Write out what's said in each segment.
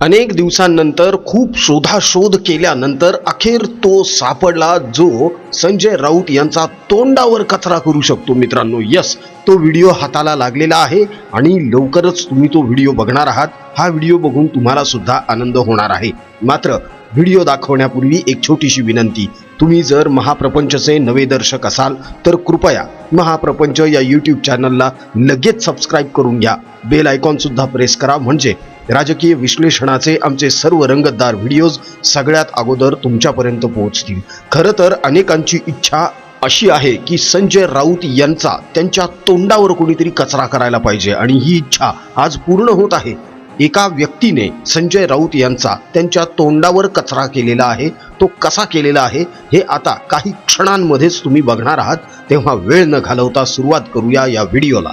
अनेक दिवसांनंतर खूप शोधाशोध केल्यानंतर अखेर तो सापडला जो संजय राऊत यांचा तोंडावर कचरा करू शकतो मित्रांनो. यस तो व्हिडिओ हाताला लागलेला आहे आणि लवकरच तुम्ही तो व्हिडिओ बघणार आहात. हा व्हिडिओ बघून तुम्हाला सुद्धा आनंद होणार आहे. मात्र व्हिडिओ दाखवण्यापूर्वी एक छोटीशी विनंती. तुम्ही जर महाप्रपंचचे नवे दर्शक असाल तर कृपया महाप्रपंच या यूट्यूब चॅनलला लगेच सबस्क्राईब करून घ्या. बेल आयकॉन सुद्धा प्रेस करा. म्हणजे राजकीय विश्लेषणाचे आमचे सर्व रंगतदार व्हिडिओज सगळ्यात अगोदर तुमच्यापर्यंत पोहोचतील. खरं तर अनेकांची इच्छा अशी आहे की संजय राऊत यांचा त्यांच्या तोंडावर कोणीतरी कचरा करायला पाहिजे आणि ही इच्छा आज पूर्ण होत आहे. एका व्यक्तीने संजय राऊत यांचा त्यांच्या तोंडावर कचरा केलेला आहे. तो कसा केलेला आहे हे आता काही क्षणांमध्येच तुम्ही बघणार आहात. तेव्हा वेळ न घालवता सुरुवात करूया या व्हिडिओला.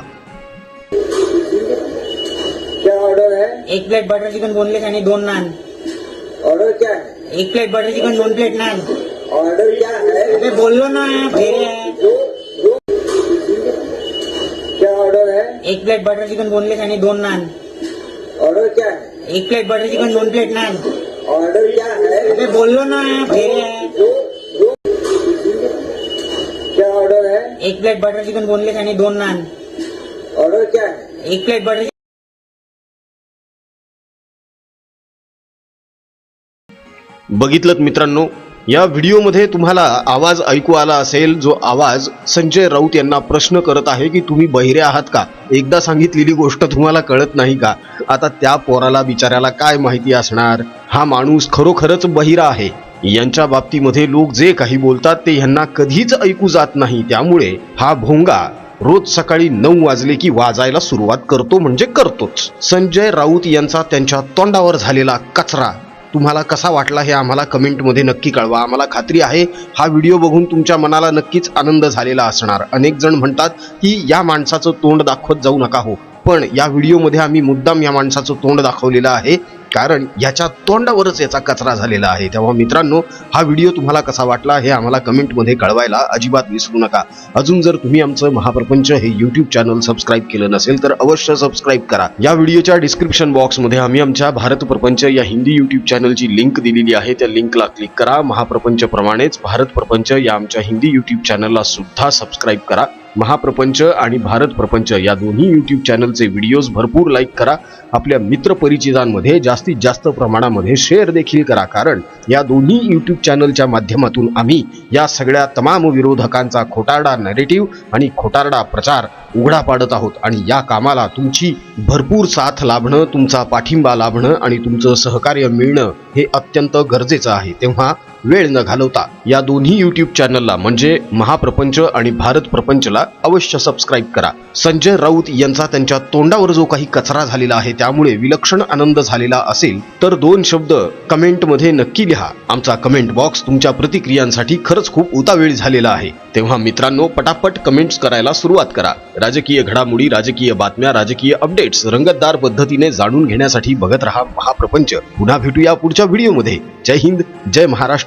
एक प्लेट बटर चिकन बोनलेस आणि दोन नान ऑर्डर क्या है? एक प्लेट बटर चिकन दोन प्लेट नान ऑर्डर क्या है? बोललो ना फेरे क्या ऑर्डर है? एक प्लेट बटर चिकन बोनलेस आणि दोन नान ऑर्डर क्या है? एक प्लेट बटर चिकन दोन प्लेट नान ऑर्डर क्या है? बोललो ना फेरे क्या ऑर्डर है? एक प्लेट बटर चिकन बोनलेस आणि दोन नान ऑर्डर क्या है? एक प्लेट बटर बघितलं मित्रांनो या व्हिडिओमध्ये तुम्हाला आवाज ऐकू आला असेल जो आवाज संजय राऊत यांना प्रश्न करत आहे की तुम्ही बहिरे आहात का? एकदा सांगितलेली गोष्ट तुम्हाला कळत नाही का? आता त्या पोराला बिचाऱ्याला काय माहिती असणार? हा माणूस खरोखरच बहिरा आहे. यांच्या बाबतीमध्ये लोक जे काही बोलतात ते ह्यांना कधीच ऐकू जात नाही. त्यामुळे हा भोंगा रोज सकाळी नऊ वाजले की वाजायला सुरुवात करतो म्हणजे करतोच. संजय राऊत यांचा त्यांच्या तोंडावर झालेला कचरा तुम्हाला कसा वाटला हे आम्हाला कमेंटमध्ये नक्की कळवा. आम्हाला खात्री आहे हा व्हिडिओ बघून तुमच्या मनाला नक्कीच आनंद झालेला असणार. अनेक जण म्हणतात की या माणसाचं तोंड दाखवत जाऊ नका हो. पण या व्हिडिओमध्ये आम्ही मुद्दाम या माणसाचं तोंड दाखवलेलं आहे. कारण याच्या तोंडावरच याचा कचरा झालेला आहे. तेव्हा मित्रांनो हा व्हिडिओ तुम्हाला कसा वाटला हे आम्हाला कमेंटमध्ये कळवायला अजिबात विसरू नका. अजून जर तुम्ही आमचं महाप्रपंच हे युट्यूब चॅनल सबस्क्राईब केलं नसेल तर अवश्य सबस्क्राईब करा. या व्हिडिओच्या डिस्क्रिप्शन बॉक्समध्ये आम्ही आमच्या भारत प्रपंच या हिंदी युट्यूब चॅनलची लिंक दिलेली आहे. त्या लिंकला क्लिक करा. महाप्रपंच प्रमाणेच भारत प्रपंच या आमच्या हिंदी युट्यूब चॅनलला सुद्धा सबस्क्राईब करा. महाप्रपंच आणि भारत प्रपंच या दोन्ही यूट्यूब चॅनलचे व्हिडिओज भरपूर लाईक करा. आपल्या मित्रपरिचितांमध्ये जास्तीत जास्त प्रमाणामध्ये शेअर देखील करा. कारण या दोन्ही यूट्यूब चॅनलच्या माध्यमातून आम्ही या सगळ्या तमाम विरोधकांचा खोटारडा नरेटिव्ह आणि खोटारडा प्रचार उघडा पाडत आहोत. आणि या कामाला तुमची भरपूर साथ लाभणं तुमचा पाठिंबा लाभणं आणि तुमचं सहकार्य मिळणं हे अत्यंत गरजेचं आहे. तेव्हा वेळ न घालवता या दोन्ही युट्यूब चॅनलला म्हणजे महाप्रपंच आणि भारत प्रपंचला अवश्य सबस्क्राईब करा. संजय राऊत यांचा त्यांच्या तोंडावर जो काही कचरा झालेला आहे त्यामुळे विलक्षण आनंद झालेला असेल तर दोन शब्द कमेंटमध्ये नक्की लिहा. आमचा कमेंट बॉक्स तुमच्या प्रतिक्रियांसाठी खरंच खूप उतावेळ झालेला आहे. तेव्हा मित्रांनो पटापट कमेंट्स करायला सुरुवात करा. राजकीय घडामोडी राजकीय बातम्या राजकीय अपडेट्स रंगतदार पद्धतीने जाणून घेण्यासाठी बघत रहा महाप्रपंच. पुन्हा भेटूया पुढच्या व्हिडिओमध्ये जय हिंद जय महाराष्ट्र.